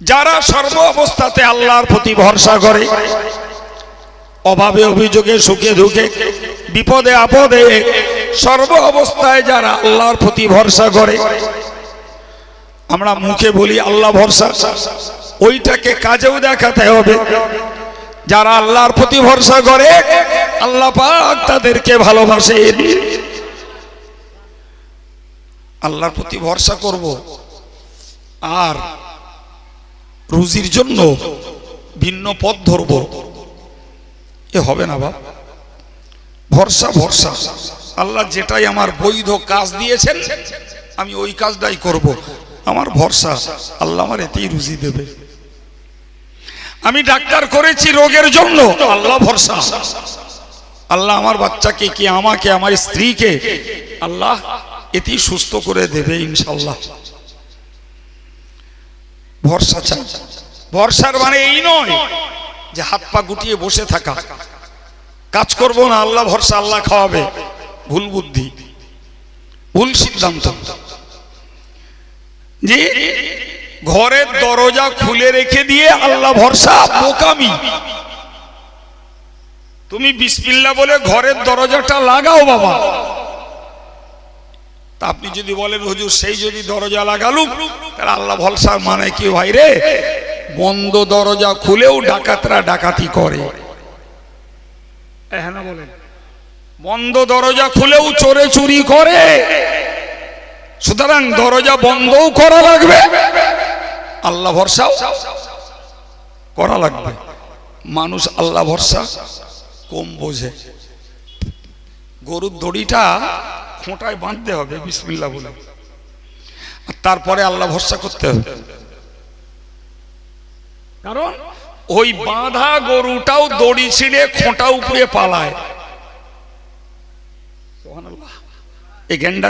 যারা সর্ব অবস্থাতে আল্লাহর প্রতি ভরসা করে, অভাবে, অভিযোগে, সুখে, দুঃখে, বিপদে, আপদে, সর্ব অবস্থায় যারা আল্লাহর প্রতি ভরসা করে, আমরা মুখে বলি আল্লাহ ভরসা। ওইটাকে কাজেও দেখাতে হবে। যারা আল্লাহর প্রতি ভরসা করে, আল্লাহ পাক তাদেরকে ভালোবাসে আল্লাহর প্রতি ভরসা করব। আর রুজির জন্য ভিন্ন পথ ধরব। এ হবে না বাপ। ভরসা ভরসা। আল্লাহ যেটাই আমার বৈধ কাজ দিয়েছেন, আমি ওই কাজটাই করব। আমার ভরসা, আল্লাহ আমার এতেই রুজি দেবে। আমি ডাক্তার করেছি রোগের জন্য, আল্লাহ ভরসা। আল্লাহ আমার বাচ্চাকে কি, আমাকে, আমার স্ত্রীকে, আল্লাহ এতেই সুস্থ করে দেবে ইনশাল্লাহ ভরসা চাই। ভরসার মানে এই নয় যে হাত পা গুটিয়ে বসে থাকা। কাজ করব না, আল্লাহ ভরসা, আল্লাহ খাওয়াবে। ভুল বুদ্ধি, ভুল সিদ্ধান্ত। যে ঘরের দরজা খুলে রেখে দিয়ে আল্লাহ ভরসা, বোকামি। তুমি বিসমিল্লা বলে ঘরের দরজাটা লাগাও বাবা। তা আপনি যদি বলেন হুজুর সেই যদি দরজা লাগালুম তাহলে আল্লাহ ভরসা মানে কি ভাই রে? বন্ধ দরজা খুলেও ডাকাতরা ডাকাতি করে। হ্যাঁ বলেন। বন্ধ দরজা খুলেও চোরে চুরি করে। সুতরাং দরজা বন্ধও করা লাগবে আল্লাহ ভরসাও করা লাগবে। মানুষ আল্লাহ ভরসা কম বোঝে। গরুর দড়িটা খোঁটায় বাঁধতে হবে বিসমিল্লা বলে। তারপরে আল্লাহ ভরসা করতে হবে। কারণ ওই বাঁধা গরুটাও দড়ি ছিঁড়ে খোঁটা উপরে পালায়।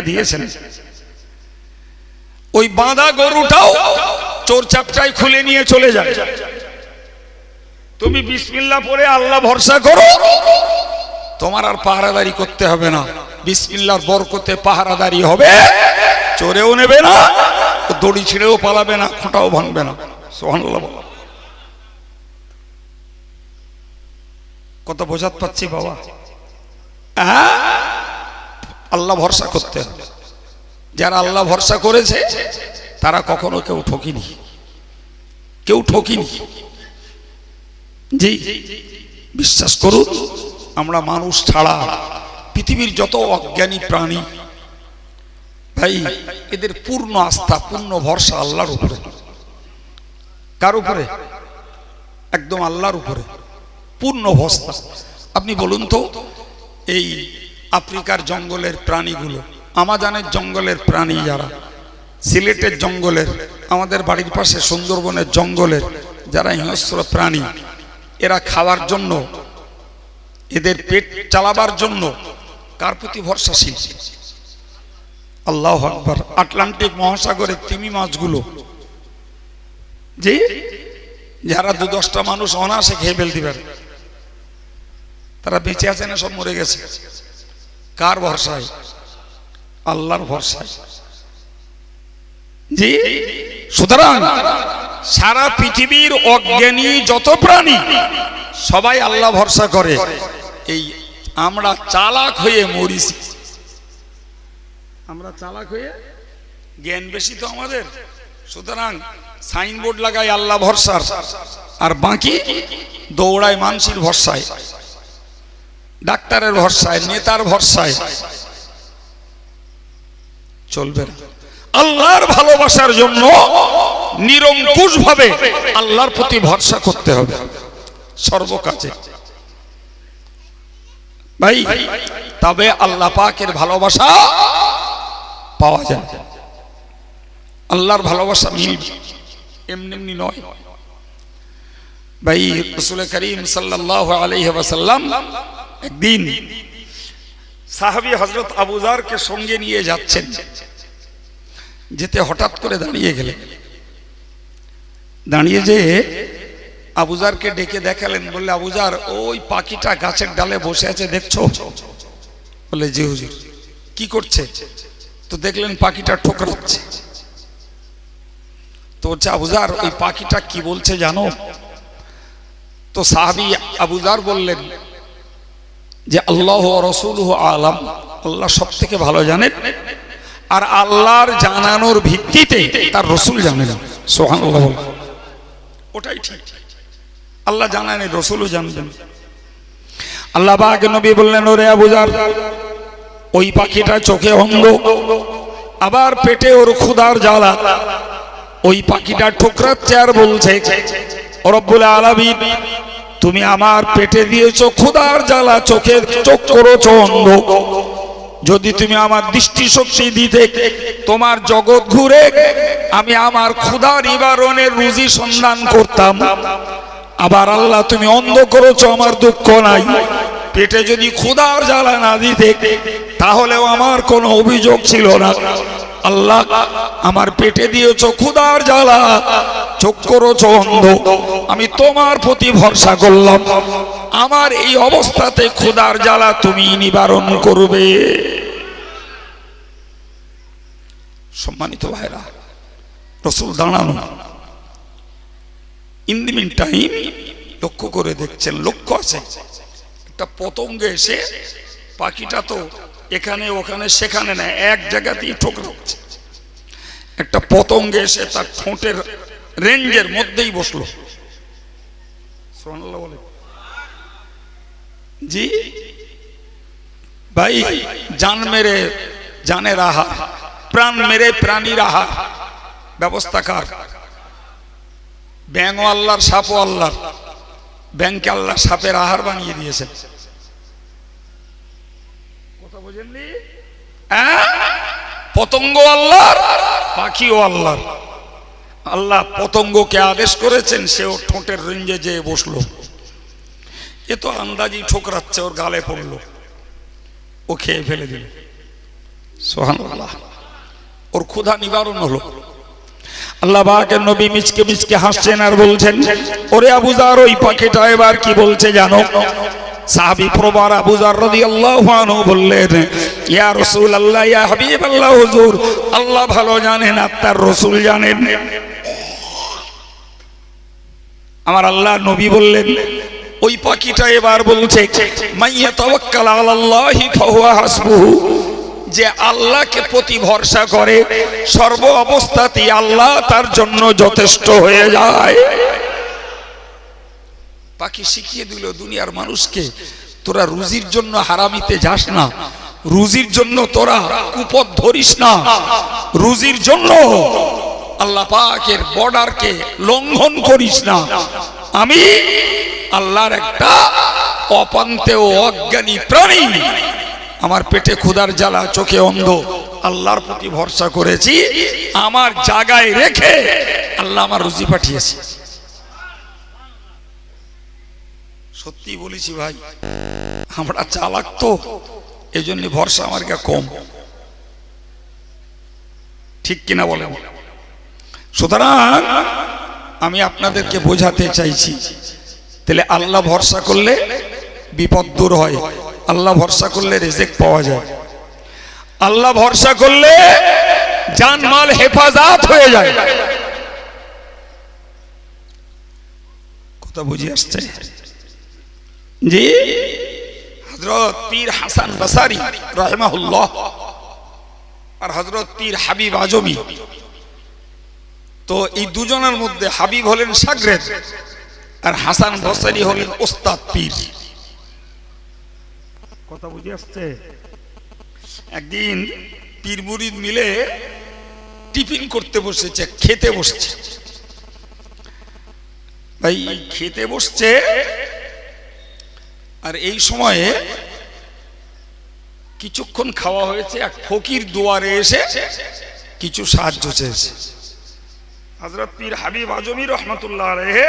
দিয়েছেন। ওই বাঁধা গরুটাও চোর চাপটায় খুলে নিয়ে চলে যায়। তুমি বিসমিল্লা পরে আল্লাহ ভরসা করো। তোমার আর পাহারাদারি করতে হবে না। বিসমিল্লার বরকতে পাহারাদারি হবে চোরেও নেবে না দড়ি ছিঁড়েও পালাবে না খোঁটাও ভাঙবে না সোহানুল্লাহ বলো কত বোঝাতে পাচ্ছি বাবা হ্যাঁ? আল্লাহ ভরসা করতে হবে যারা আল্লাহ ভরসা করেছে তারা কখনো কেউ ঠকিনি কেউ ঠকিনি জি বিশ্বাস করুন আমরা মানুষ ছাড়া পৃথিবীর যত অজ্ঞানী প্রাণী, ভাই, এদের পূর্ণ আস্থা, পূর্ণ ভরসা আল্লাহর উপরে। কার উপরে? একদম আল্লাহর উপরে। পূর্ণ ভরসা। আপনি বলুন তো, এই আফ্রিকার জঙ্গলের প্রাণীগুলো, আমাজানের জঙ্গলের প্রাণী যারা, সিলেটের জঙ্গলের, আমাদের বাড়ির পাশে সুন্দরবনের জঙ্গলের যারা হিংস্র প্রাণী, এরা খাওয়ার জন্য, এদের পেট চালাবার জন্য কার প্রতি ভরসাশীল? আল্লাহ আকবর। আটলান্টিক মহাসাগরের তিমি মাছগুলো। যে যারা দু দশটা মানুষ অনায়াসে খেয়ে ফেলতে পারে তারা বেঁচে আছে না সব মরে গেছে? কার ভরসায়? আল্লাহর ভরসায়। জি? সুতরাং সারা পৃথিবীর অজ্ঞানী যত প্রাণী, সবাই আল্লাহ ভরসা করে। এই আমরা চালাক হয়ে মরিছি। আমরা চালাক হয়ে জ্ঞান বেশি তো আমাদের। সুতরাং সাইনবোর্ড লাগাই আল্লাহ ভরসার আর বাকি দৌড়ায় মানসির ভরসায় ডাক্তারের ভরসায় নেতার ভরসায়। চলবে না। আল্লাহর ভালোবাসার জন্য নিরঙ্কুশ ভাবে আল্লাহর প্রতি ভরসা করতে হবে। সর্বকাজে। ভাই, তবে আল্লাহ পাকের ভালোবাসা পাওয়া যায়। আল্লাহর ভালোবাসা এমনি এমনি নয়। ভাই রসুল করিম সাল্লাহ আলাইহি ওয়াসাল্লাম একদিন সাহাবী হজরত আবুজারকে সঙ্গে নিয়ে যাচ্ছেন, যেতে হঠাৎ করে দাঁড়িয়ে গেলেন। দাঁড়িয়ে যে আবুজারকে ডেকে দেখালেন, বললে, আবুজার, ওই পাখিটা গাছের ডালে বসে আছে, দেখছ? বলে জি হুজুর। কি করছে? তো দেখলেন পাখিটা ঠোকরাচ্ছে। তো হচ্ছে আবুজার, ওই পাখিটা কি বলছে জানো? তো সাহাবি আবুজার বললেন যে, আল্লাহ রসুল আলাম। আল্লাহ সব থেকে ভালো জানেন। আর আল্লাহর জানানোর ভিত্তিতে তার রসুল জানেন। সোহান ওটাই ঠিক। আল্লাহ জানান রসুলও জানবেন আল্লাহ বাগ নবী বললেন, ওরে আবুজার ওই পাখিটা চোখে অন্ধ আবার পেটে ওর ক্ষুধার জ্বালা। ওই পাখিটা ঠোকরাচ্ছে আর বলছে রব্বুল আলামিন, তুমি আমার পেটে দিয়েছ ক্ষুধার জ্বালা চোখে চোখ করেছ অন্ধ যদি তুমি আমার দৃষ্টি শক্তি দিতে, তোমার জগৎ ঘুরে আমি আমার ক্ষুধা নিবারণের রুজি সন্ধান করতাম। আবার আল্লাহ তুমি অন্ধ করেছ, আমার দুঃখ নাই। পেটে যদি ক্ষুধার জ্বালা না দিতে, তাহলেও আমার কোনো অভিযোগ ছিল না। আল্লাহ, আমার পেটে দিয়েছ ক্ষুধার জ্বালা, চোখ করেছ অন্ধ। আমি তোমার প্রতি ভরসা করলাম। আমার এই অবস্থাতে ক্ষুধার জ্বালা তুমি নিবারণ করবে। সম্মানিত ভাইরা, রসুল দাঁড়ানো। ইন দি মিন টাইম লক্ষ্য করে দেখছেন, লক্ষ্য আছে। একটা পতঙ্গ এসে পাখিটা তো এখানে, ওখানে, সেখানে না, এক জায়গাতেই ঠোকরাচ্ছে একটা পতঙ্গ এসে তার ঠোঁটের রেঞ্জের মধ্যেই বসল। জি, ভাই, জান মেরে জানের আহার, প্রাণ মেরে প্রাণীর আহার, ব্যবস্থা কার। ব্যাঙ আল্লাহর সাপও আল্লাহর। ব্যাংকে আল্লাহ সাপের আহার বানিয়ে দিয়েছেন। কথা বুঝেননি? হ্যাঁ? পতঙ্গ আল্লাহর, পাখিও আল্লাহর। আল্লাহ পতঙ্গকে আদেশ করেছেন, সেও ঠোঁটের রেঞ্জে যেয়ে বসল। এ তো আন্দাজি ঠোকরাচ্ছে, ওর গালে পড়ল। ও খেয়ে ফেলে দিল। সোহান ওর ক্ষুধা নিবারণ হলো। আল্লাহ বাকের নবী মিচকে মিচকে হাসছেন আর বলছেন, ওরে আবুজার ওই পাখিটা এবার কি বলছে জানো? সাহাবি প্রবার আবুজার রাদিয়াল্লাহু আনহু বললেন, ইয়া রাসূলুল্লাহ, ইয়া হাবিবাল্লাহ, হুজুর, আল্লাহ ভালো জানেন আর তার রাসূল জানেন। আমার আল্লাহ নবী বললেন, ওই পাখিটা এবার বলছে, মাইয়া তাওয়াক্কাল আলাল্লাহি ফাহুয়া হাসবুহু। যে আল্লাহকে প্রতি ভরসা করে, সর্ব অবস্থাতেই আল্লাহ তার জন্য যথেষ্ট হয়ে যায়। পাখি শিখিয়ে দিল, দুনিয়ার মানুষকে তোরা রুজির জন্য হারামিতে যাস না। রুজির জন্য তোরা কুপথ ধরিস না। রুজির জন্য আল্লাহ পাকের বর্ডারকে লঙ্ঘন করিস না। আমি আল্লাহর একটা অপান্তে ও অজ্ঞানী প্রাণী। আমার পেটে ক্ষুধার জ্বালা, চোখে অন্ধ। আল্লাহর প্রতি ভরসা করেছি, আমার জায়গায় রেখে আল্লাহ আমার রুজি পাঠিয়েছে। সত্যি বলেছি ভাই, আমরা চালাক তো এই জন্য ভরসা আমার কম। ঠিক কিনা বলে সুতরাং আমি আপনাদেরকে বোঝাতে চাইছি, তাহলে আল্লাহ ভরসা করলে বিপদ দূর হয়। আল্লাহ ভরসা করলে রেজেক পাওয়া যায়। আল্লাহ ভরসা করলে জানমাল হেফাজত হয়ে যায়। কথা বুঝে আসছে? জি? হজরত পীর হাসান বাসারি রহমাহুল্লাহ আর হজরত পীর হাবিব আজমি। তো এই দুজনের মধ্যে হাবিব হলেন সাগরেদ আর হাসান বসারি হলেন ওস্তাদ পীর। কথা বুঝে আসছে? একদিন পীর মুরিদ মিলে টিফিন করতে বসেছে, খেতে বসছে। ভাই, খেতে বসছে আর এই সময়ে কিছুক্ষণ খাওয়া হয়েছে এক ফকির দুয়ারে এসে কিছু সাহায্য চেয়েছে। হজরত পীর হাবিব আজমি রহমতুল্লাহ রেহে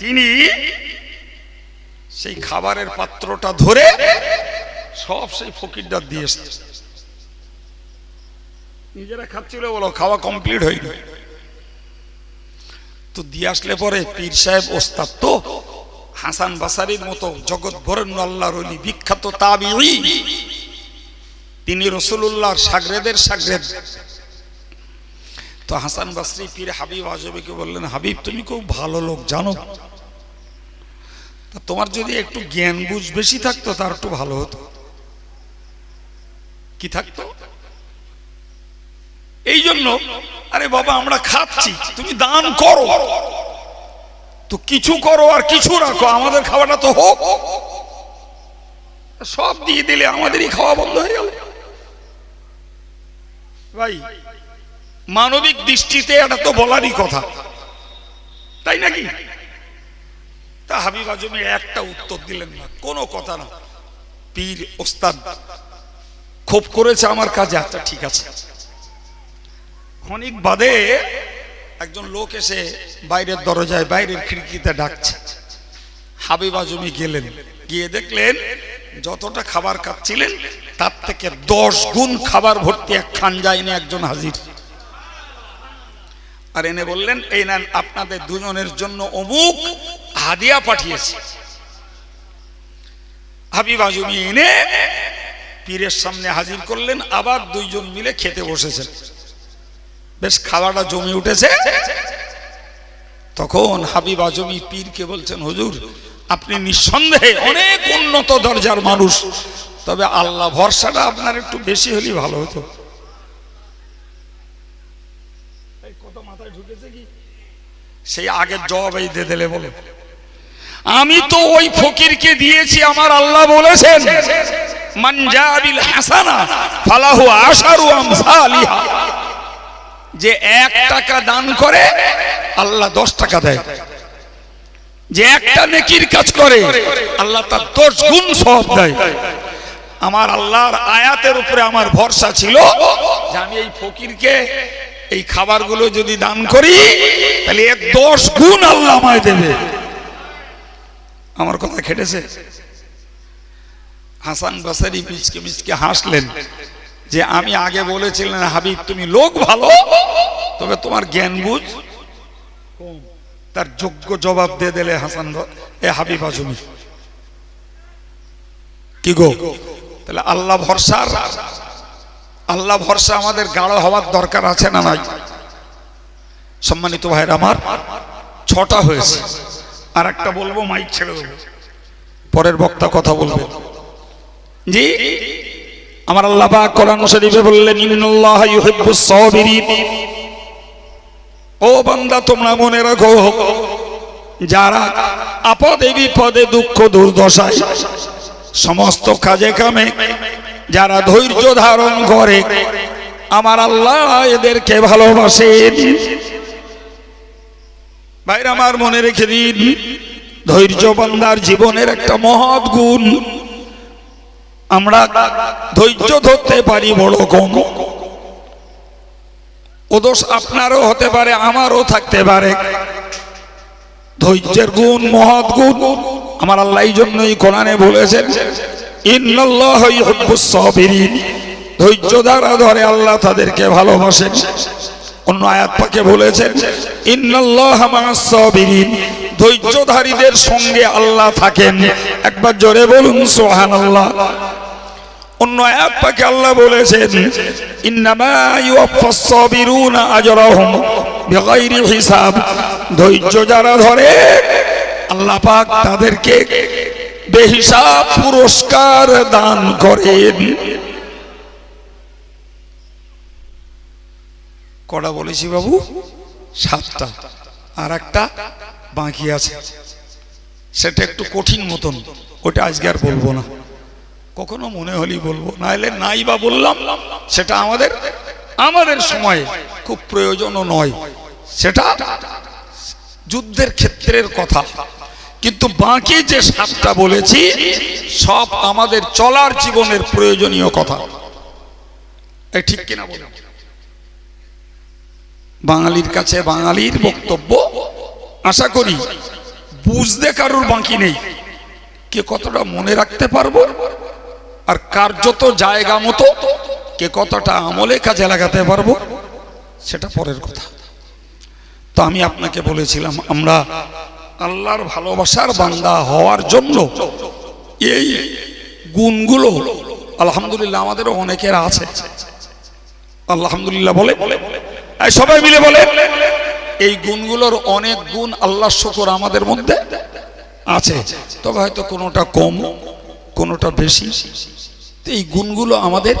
তিনি সেই খাবারের পাত্রটা ধরে সব সেই ফকিরটা দিয়ে নিজেরা খাচ্ছিল, বলো, খাওয়া কমপ্লিট হয়নি। তো দিয়ে আসলে পরে পীর সাহেব ওস্তাদ তো হাসান বাসারির মতো জগৎ বরেণ্য আল্লাহর বিখ্যাত তাবিঈ। তিনি রসুল্লাহর সাগরেদের সাগরেদ। তো হাসান বাসরি পীর হাবিব আজবিকে বললেন, হাবিব, তুমি খুব ভালো লোক, জানো? তা তোমার যদি একটু জ্ঞান বুঝ বেশি থাকতো, তার একটু ভালো হতো। কি থাকতো? এই জন্য আরে বাবা, আমরা খাচ্ছি, তুমি দান করো। তো কিছু করো আর কিছু রাখো, আমাদের খাওয়াটা তো হোক। সব দিয়ে দিলে আমাদেরই খাওয়া বন্ধ হয়ে গেল। ভাই, মানবিক দৃষ্টিতে এটা তো বলারই কথা। তাই নাকি? তা হাবিব আজমি একটা উত্তর দিলেন না, কোনো কথা না। পীর, ওস্তাদ খুব করেছে আমার কাজে আচ্ছা ঠিক আছে। ক্ষণিক বাদে একজন লোক এসে বাইরের দরজায়, বাইরের খিড়কিতে ডাকছে। হাবিব আজমি গেলেন, গিয়ে দেখলেন যতটা খাবার খাচ্ছিলেন, তার থেকে দশ গুণ খাবার ভর্তি এক খান যায়নি একজন হাজির। আর এনে বললেন, এই নেন, আপনাদের দুজনের জন্য অমুক হাদিয়া পাঠিয়েছে। হাবিব আজমি এনে পীরের সামনে হাজির করলেন, আবার দুইজন মিলে খেতে বসেছেন। বেশ খাওয়াটা জমে উঠেছে। তখন হাবিব আজমি পীরকে বলছেন, হুজুর, আপনি নিঃসন্দেহে অনেক উন্নত দরজার মানুষ। তবে আল্লাহ ভরসাটা আপনার একটু বেশি হলেই ভালো হতো। সেই আগের জবাব দিয়ে দিলে বলে। আমি তো ওই ফকিরকে দিয়েছি, আমার আল্লাহ বলেছেন মানজাবিল হাসানা, ফালাহু আশারু আমসালিহা। যে এক টাকা দান করে, আল্লাহ দশ টাকা দেয়। যে একটা নেকির কাজ করে, আল্লাহ তার দশ গুণ সব দেয়। আমার আল্লাহর আয়াতের উপরে আমার ভরসা ছিল যে আমি এই ফকিরকে এই খাবারগুলো যদি দান করি, তাহলে এর দশ গুণ আল্লাহ আমায় দেবে। আমার কথা খেটেছে। হাসান বাসারি মিচকে মিচকে হাসলেন যে আমি আগে বলেছিলেন, হাবিব, তুমি লোক ভালো, তবে তোমার জ্ঞান বুঝ। তার যোগ্য জবাব দিয়ে দিলে হাসান এ হাবিব আজমি কি গো? তাহলে আল্লাহ ভরসার, আল্লাহ ভরসা আমাদের গাঢ় হওয়ার দরকার আছে না নাই? সম্মানিত ভাইয়ের আমার, ছটা হয়েছে। আর একটা বলব মাইক ছেড়ে দেবো। পরের বক্তা কথা বলবে। জি আমার আল্লাহ পাক কোরআন শরীফে বললেন ইন্নাল্লাহ ইউহিব্বুস সাবিরিন। ও বান্দা তোমরা মনে রাখো যারা আপদে বিপদে দুঃখ দুর্দশায় সমস্ত কাজে কামে যারা ধৈর্য ধারণ করে আমার আল্লাহ এদেরকে ভালোবাসেন। ভাইরা, আমার মনে রেখে দিন, ধৈর্য বান্দার জীবনের একটা মহৎ গুণ। আমরা ধৈর্য ধরতে পারি বড় কম ও দোষ আপনারও হতে পারে, আমারও থাকতে পারে। ধৈর্যের গুণ, মহৎ গুণ, আমার আল্লাহ জন্যই কোরআনে বলেছেন ধৈর্য দ্বারা ধরে আল্লাহ তাদেরকে ভালোবাসেন। অন্য আয়াত পাকে বলেছেন ধৈর্যধারীদের সঙ্গে আল্লাহ থাকেন। একবার জোরে বলুন, সুবহানাল্লাহ। অন্য আয়াত পাকে আল্লাহ বলেছেন হিসাব ধৈর্য যারা ধরে, আল্লাহ পাক তাদেরকে বেহিসাব পুরস্কার দান করেন। কটা বলেছি বাবু, সাতটা। আর একটা বাকি আছে। সেটা একটু কঠিন মতন, ওটা আজকে আর বলব না। কখনো মনে হলেই বলব না এলে নাই বা বললাম, সেটা আমাদের আমাদের সময়ে খুব প্রয়োজনও নয়। সেটা যুদ্ধের ক্ষেত্রের কথা। কিন্তু বাকি যে সাতটা বলেছি, সব আমাদের চলার জীবনের প্রয়োজনীয় কথা। এই ঠিক কিনা বলে বাঙালির কাছে বাঙালির বক্তব্য। আশা করি বুঝতে কারোর বাকি নেই। কে কতটা মনে রাখতে পারব আর কার্যত জায়গা মতো কে কতটা আমলে কাজে লাগাতে পারব, সেটা পরের কথা। তো আমি আপনাকে বলেছিলাম, আমরা আল্লাহর ভালোবাসার বান্দা হওয়ার জন্য এই গুণগুলো, আলহামদুলিল্লাহ আমাদেরও অনেকের আছে। আলহামদুলিল্লাহ বলে এই সবাই মিলে বলে। এই গুণগুলোর অনেক গুণ আল্লাহ শকর আমাদের মধ্যে আছে। তবে হয়তো কোনোটা কম, কোনোটা বেশি। এই গুণগুলো আমাদের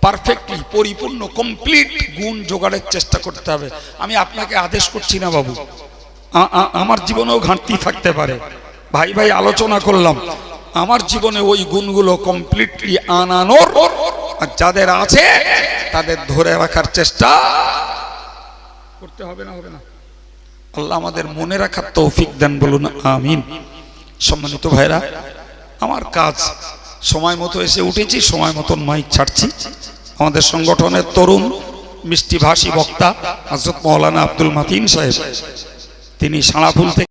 পারফেক্টলি পরিপূর্ণ কমপ্লিট গুণ জোগাড়ের চেষ্টা করতে হবে। আমি আপনাকে আদেশ করছি না বাবু। আমার জীবনেও ঘাটতি থাকতে পারে। ভাই ভাই, আলোচনা করলাম। আমার জীবনে ওই গুণগুলো কমপ্লিটলি আনানোর আর যাদের আছে, তাদের ধরে রাখার চেষ্টা করতে হবে না হবে না। আল্লাহ আমাদের মনে রাখার তৌফিক দেন বলুন, আমিন। সম্মানিত ভাইরা, আমার কাজ, সময় মতো এসে উঠেছি, সময় মতন মাইক ছাড়ছি। আমাদের সংগঠনের তরুণ মিষ্টি ভাষী বক্তা হজরত মৌলানা আব্দুল মাতিন সাহেব। তিনি সাঁড়াফুল থেকে